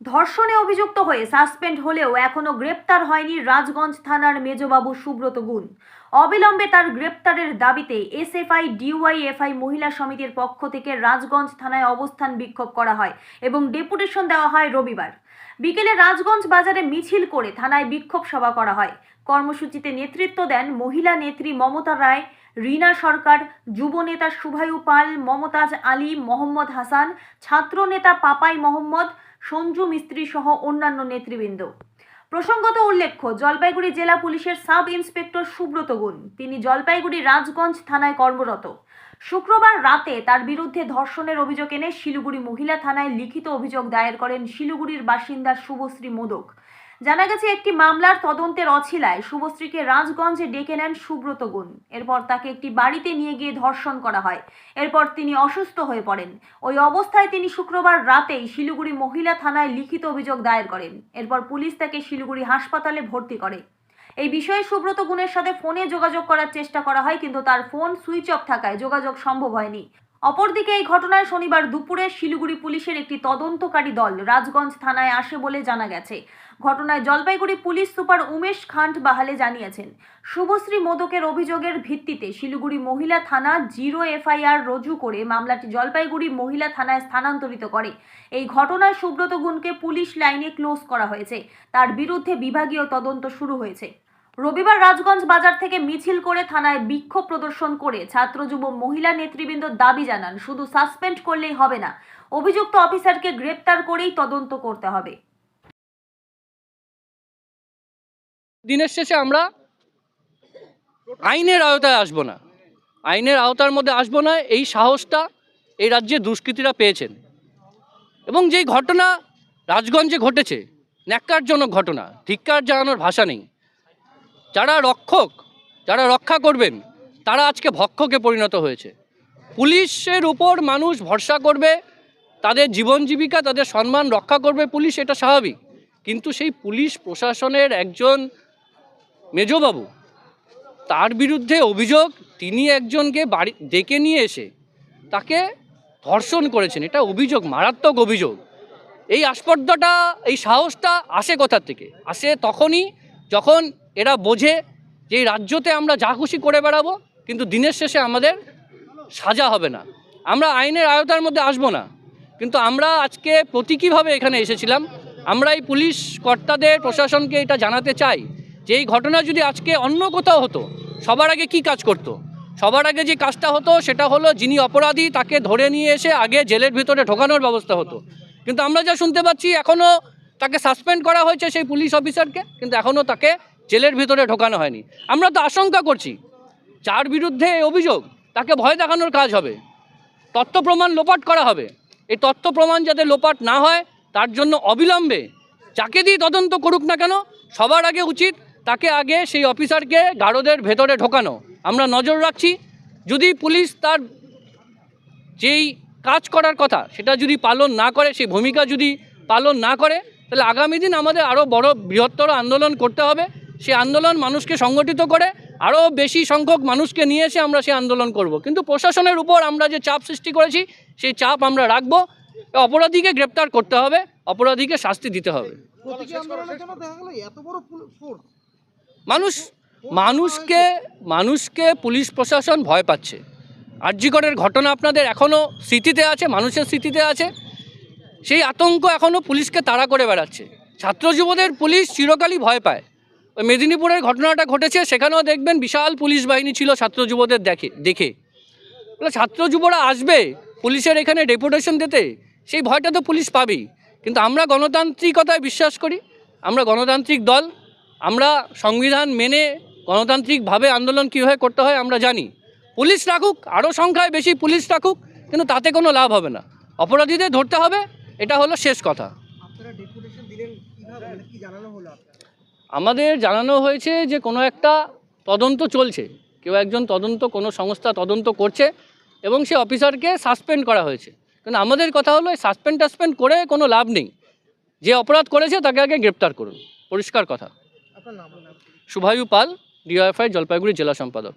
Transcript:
ধর্ষণে অভিযুক্ত হয়ে সাসপেন্ড হলেও এখনও গ্রেপ্তার হয়নি রাজগঞ্জ থানার মেজবাবু সুব্রত গুণ। অবিলম্বে তার গ্রেপ্তারের দাবিতে এসএফআই ডিওয়াইএফআই মহিলা সমিতির পক্ষ থেকে রাজগঞ্জ থানায় অবস্থান বিক্ষোভ করা হয় এবং ডেপুটেশন দেওয়া হয় রবিবার। বিকেলে রাজগঞ্জ বাজারে মিছিল করে থানায় বিক্ষোভ সভা করা হয়। কর্মসূচিতে নেতৃত্ব দেন মহিলা নেত্রী মমতা রায়, রিনা সরকার, যুব নেতা শুভায়ু পাল, মমতাজ আলী, মোহাম্মদ হাসান, ছাত্র নেতা পাপাই মোহাম্মদ, সঞ্জু মিস্ত্রি সহ অন্যান্য নেতৃবৃন্দ। প্রসঙ্গত উল্লেখ্য, জলপাইগুড়ি জেলা পুলিশের সাব ইন্সপেক্টর সুব্রত গুণ। তিনি জলপাইগুড়ি রাজগঞ্জ থানায় কর্মরত। শুক্রবার রাতে তার বিরুদ্ধে ধর্ষণের অভিযোগ এনে শিলিগুড়ি মহিলা থানায় লিখিত অভিযোগ দায়ের করেন শিলিগুড়ির বাসিন্দা শুভশ্রী মোদক। জানা গেছে, একটি মামলার তদন্তের অছিলায় শুভশ্রীকে রাজগঞ্জে ডেকে নেন সুব্রত গুণ। এরপর তাকে একটি বাড়িতে নিয়ে গিয়ে ধর্ষণ করা হয়। এরপর তিনি অসুস্থ হয়ে পড়েন। ওই অবস্থায় তিনি শুক্রবার রাতেই শিলিগুড়ি মহিলা থানায় লিখিত অভিযোগ দায়ের করেন। এরপর পুলিশ তাকে শিলিগুড়ি হাসপাতালে ভর্তি করে। এই বিষয়ে সুব্রত গুণের সাথে ফোনে যোগাযোগ করার চেষ্টা করা হয়, কিন্তু তার ফোন সুইচ অফ থাকায় যোগাযোগ সম্ভব হয়নি। অপরদিকে এই ঘটনায় শনিবার দুপুরে শিলিগুড়ি পুলিশের একটি তদন্তকারী দল রাজগঞ্জ থানায় আসে বলে জানা গেছে। ঘটনায় জলপাইগুড়ি পুলিশ সুপার উমেশ খান্ট বাহালে জানিয়েছেন, শুভশ্রী মোদকের অভিযোগের ভিত্তিতে শিলিগুড়ি মহিলা থানা জিরো এফআইআর রুজু করে মামলাটি জলপাইগুড়ি মহিলা থানায় স্থানান্তরিত করে। এই ঘটনায় সুব্রত গুণকে পুলিশ লাইনে ক্লোজ করা হয়েছে। তার বিরুদ্ধে বিভাগীয় তদন্ত শুরু হয়েছে। রবিবার রাজগঞ্জ বাজার থেকে মিছিল করে থানায় বিক্ষোভ প্রদর্শন করে ছাত্র যুব মহিলা নেতৃবৃন্দ দাবি জানান, শুধু সাসপেন্ড করলেই হবে না, অভিযুক্ত অফিসারকে গ্রেপ্তার করেই তদন্ত করতে হবে। দিনের শেষে আমরা আইনের আওতায় আসব না। আইনের আওতার মধ্যে আসব না, এই সাহসটা এই রাজ্যে দুষ্কৃতীরা পেয়েছেন। এবং যেই ঘটনা রাজগঞ্জে ঘটেছে, ন্যাক্কারজনক ঘটনা, ধিক্কার জানানোর ভাষা নেই। যারা রক্ষক, যারা রক্ষা করবেন, তারা আজকে ভক্ষকে পরিণত হয়েছে। পুলিশের উপর মানুষ ভরসা করবে, তাদের জীবন জীবিকা, তাদের সম্মান রক্ষা করবে পুলিশ, এটা স্বাভাবিক। কিন্তু সেই পুলিশ প্রশাসনের একজন মেজবাবু, তার বিরুদ্ধে অভিযোগ, তিনি একজনকে বাড়ি, ডেকে নিয়ে এসে তাকে ধর্ষণ করেছেন। এটা অভিযোগ, মারাত্মক অভিযোগ। এই আস্পর্ধটা এই সাহসটা আসে কোথার থেকে? আসে তখনই যখন এরা বোঝে যে এই রাজ্যতে আমরা যা খুশি করে বেড়াবো, কিন্তু দিনের শেষে আমাদের সাজা হবে না। আমরা আইনের আয়তার মধ্যে আসব না। কিন্তু আমরা আজকে প্রতীকীভাবে এখানে এসেছিলাম। আমরা এই পুলিশ কর্তাদের, প্রশাসনকে এটা জানাতে চাই যে এই ঘটনা যদি আজকে অন্য কোথাও হতো, সবার আগে কি কাজ করতো? সবার আগে যে কাজটা হতো, সেটা হলো যিনি অপরাধী, তাকে ধরে নিয়ে এসে আগে জেলের ভিতরে ঢোকানোর ব্যবস্থা হতো। কিন্তু আমরা যা শুনতে পাচ্ছি এখনও তাকে সাসপেন্ড করা হয়েছে সেই পুলিশ অফিসারকে, কিন্তু এখনও তাকে জেলের ভিতরে ঢোকানো হয়নি। আমরা তো আশঙ্কা করছি, যার বিরুদ্ধে অভিযোগ, তাকে ভয় দেখানোর কাজ হবে। তথ্য প্রমাণ লোপাট করা হবে। এই তথ্য প্রমাণ যাতে লোপাট না হয়, তার জন্য অবিলম্বে যাকে দিয়ে তদন্ত করুক না কেন, সবার আগে উচিত তাকে আগে সেই অফিসারকে গারদের ভেতরে ঢোকানো। আমরা নজর রাখছি, যদি পুলিশ তার যেই কাজ করার কথা, সেটা যদি পালন না করে, সেই ভূমিকা যদি পালন না করে, তাহলে আগামী দিন আমাদের আরও বড় বৃহত্তর আন্দোলন করতে হবে। সেই আন্দোলন মানুষকে সংগঠিত করে, আরও বেশি সংখ্যক মানুষকে নিয়ে এসে আমরা সেই আন্দোলন করব। কিন্তু প্রশাসনের উপর আমরা যে চাপ সৃষ্টি করেছি, সেই চাপ আমরা রাখব। অপরাধীকে গ্রেপ্তার করতে হবে, অপরাধীকে শাস্তি দিতে হবে। মানুষ, মানুষকে মানুষকে পুলিশ প্রশাসন ভয় পাচ্ছে। আর্যিকরের ঘটনা আপনাদের এখনও স্মৃতিতে আছে, মানুষের স্মৃতিতে আছে। সেই আতঙ্ক এখনও পুলিশকে তাড়া করে বেড়াচ্ছে। ছাত্র যুবদের পুলিশ চিরকালই ভয় পায়। মেদিনীপুরের ঘটনাটা ঘটেছে, সেখানেও দেখবেন বিশাল পুলিশ বাহিনী ছিল ছাত্র যুবদের দেখে দেখে। ছাত্র যুবরা আসবে পুলিশের এখানে ডেপুটেশন দিতে, সেই ভয়টা তো পুলিশ পাবেই। কিন্তু আমরা গণতান্ত্রিকতায় বিশ্বাস করি, আমরা গণতান্ত্রিক দল, আমরা সংবিধান মেনে গণতান্ত্রিকভাবে আন্দোলন কীভাবে করতে হয় আমরা জানি। পুলিশ রাখুক, আরও সংখ্যায় বেশি পুলিশ রাখুক, কিন্তু তাতে কোনো লাভ হবে না। অপরাধীদের ধরতে হবে, এটা হলো শেষ কথা। আমাদের জানানো হয়েছে যে কোনো একটা তদন্ত চলছে। কেউ একজন তদন্ত কোনো সংস্থা তদন্ত করছে এবং সে অফিসারকে সাসপেন্ড করা হয়েছে। কিন্তু আমাদের কথা হলো সাসপেন্ড টাসপেন্ড করে কোনো লাভ নেই। যে অপরাধ করেছে তাকে আগে গ্রেপ্তার করুন। পরিষ্কার কথা। শুভায়ু পাল ডিওএফআই জলপাইগুড়ি জেলা সম্পাদক।